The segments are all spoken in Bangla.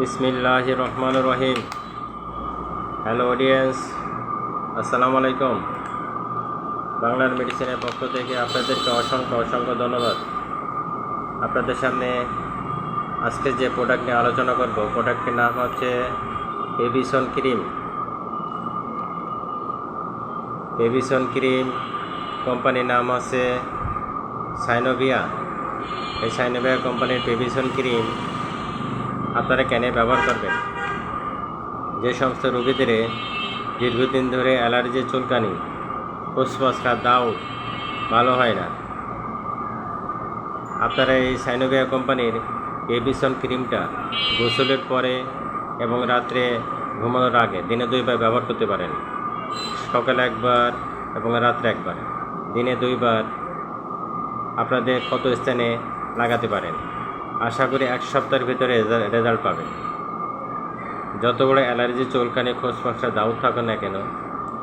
বিসমিল্লাহ রহমান রহিম হ্যালো অডিয়েন্স আসসালামু আলাইকুম। বাংলার মেডিসিনের পক্ষ থেকে আপনাদেরকে অসংখ্য অসংখ্য ধন্যবাদ। আপনাদের সামনে আজকে যে প্রোডাক্ট নিয়ে আলোচনা করব প্রোডাক্টটির নাম হচ্ছে এভিসন ক্রিম এভিসন ক্রিম কোম্পানির নাম আছে সাইনোভিয়া এই সাইনোভিয়া কোম্পানির পেভিসন ক্রিম আপনারা কেন ব্যবহার করবেন? যে সমস্ত রোগীদের দীর্ঘদিন ধরে অ্যালার্জি চুলকানি ফুসফাসকা দাউ ভালো হয় না। আপনারা এই সাইনোভিয়া কোম্পানির এবিসন ক্রিমটা গোসলের পরে এবং রাত্রে ঘুমানোর আগে দিনে দুইবার ব্যবহার করতে পারেন। সকালে একবার এবং রাত্রে একবার। দিনে দুইবার আপনাদের ক্ষত স্থানে লাগাতে পারেন। আশা করি এক সপ্তাহের ভিতরে রেজাল্ট পাবেন যত বড় অ্যালার্জি চুলকানি খোঁজপাশা দাউদ থাকুন না কেন,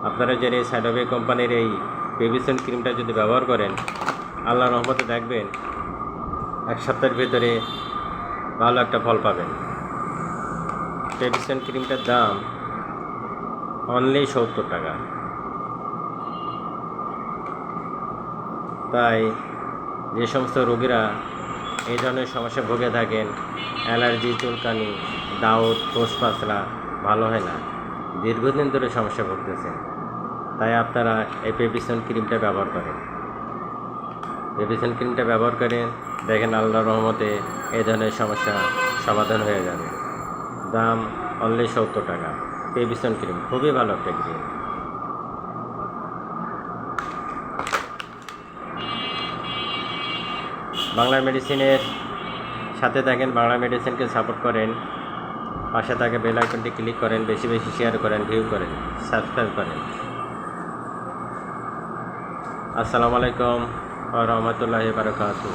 আপনারা যে এই সাইডোভে কোম্পানির এই পেভিসন ক্রিমটা যদি ব্যবহার করেন আল্লাহ রহমতে দেখবেন এক সপ্তাহের ভিতরে ভালো একটা ফল পাবেন। পেভিসন ক্রিমটার দাম অনলি সত্তর টাকা। তাই যে সমস্ত রোগীরা এই ধরনের সমস্যা ভুগে থাকেন। অ্যালার্জি, চুলকানি, দাউদ খোস পাতলা, ভালো হয় না। দীর্ঘদিন ধরে সমস্যা ভুগতেছেন। তাই আপনারা এই পেপিসন ক্রিমটা ব্যবহার করেন। পেপিসন ক্রিমটা ব্যবহার করেন, দেখেন আল্লাহ রহমতে এই ধরনের সমস্যা সমাধান হয়ে যাবে। দাম অনলি সত্তর টাকা। পেপিসন ক্রিম খুবই ভালো একটা ক্রিম। বাংলা মেডিসিনের সাথে থাকেন বাংলা মেডিসিনকে সাপোর্ট করেন, পাশে থাকে বেল আইকনটি ক্লিক করেন, বেশি বেশি শেয়ার করেন ভিউ করেন সাবস্ক্রাইব করেন। আসসালামু আলাইকুম রহমতুল্লাহ বারকাতু